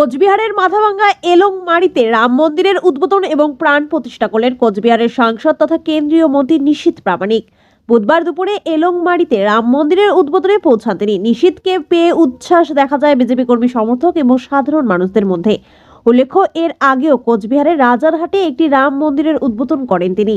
কোচবিহারের মাথাভাঙ্গা এলংমারিতে রাম মন্দিরের উদ্বোধন এবং প্রাণ প্রতিষ্ঠা করলেন কোচবিহারের সাংসদ তথা কেন্দ্রীয় মন্ত্রী নিশীথ প্রামাণিক। বুধবার দুপুরে এলংমারিতে রাম মন্দিরের উদ্বোধনে পৌঁছান তিনি। নিশীথকে পেয়ে উচ্ছ্বাস দেখা যায় বিজেপি কর্মী সমর্থক এবং সাধারণ মানুষদের মধ্যে। উল্লেখ্য, এর আগেও কোচবিহারের রাজারহাটে একটি রাম মন্দিরের উদ্বোধন করেন তিনি।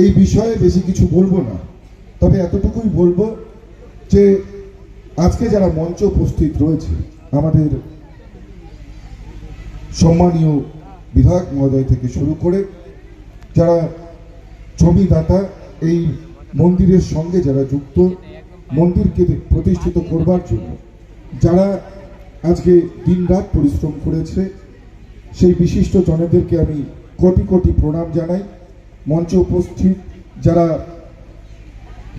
এই বিষয়ে বেশি কিছু বলব না। তবে এতটুকুই বলব যে, আজকে যারা মঞ্চে উপস্থিত রয়েছে, আমাদের সম্মানীয় বিধায়ক মহোদয় থেকে শুরু করে যারা জমিদাতা এই মন্দিরের সঙ্গে যারা যুক্ত, মন্দিরকে প্রতিষ্ঠিত করবার জন্য, যারা আজকে দিনরাত পরিশ্রম করেছে, সেই বিশিষ্ট জনেদেরকে আমি কোটি কোটি প্রণাম জানাই। মঞ্চে উপস্থিত যারা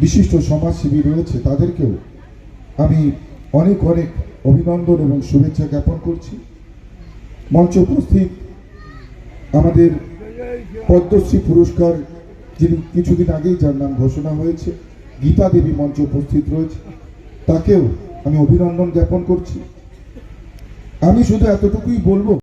বিশিষ্ট সমাজসেবী রয়েছে, তাদেরকেও আমি অনেক অনেক অভিনন্দন এবং শুভেচ্ছা জ্ঞাপন করছি। মঞ্চে উপস্থিত আমাদের পদ্মশ্রী পুরস্কার, যিনি কিছুদিন আগেই যার নাম ঘোষণা হয়েছে, গীতা দেবী মঞ্চে উপস্থিত রয়েছে। তাকেও আমি অভিনন্দন জ্ঞাপন করছি। আমি শুধু এতটুকুই বলব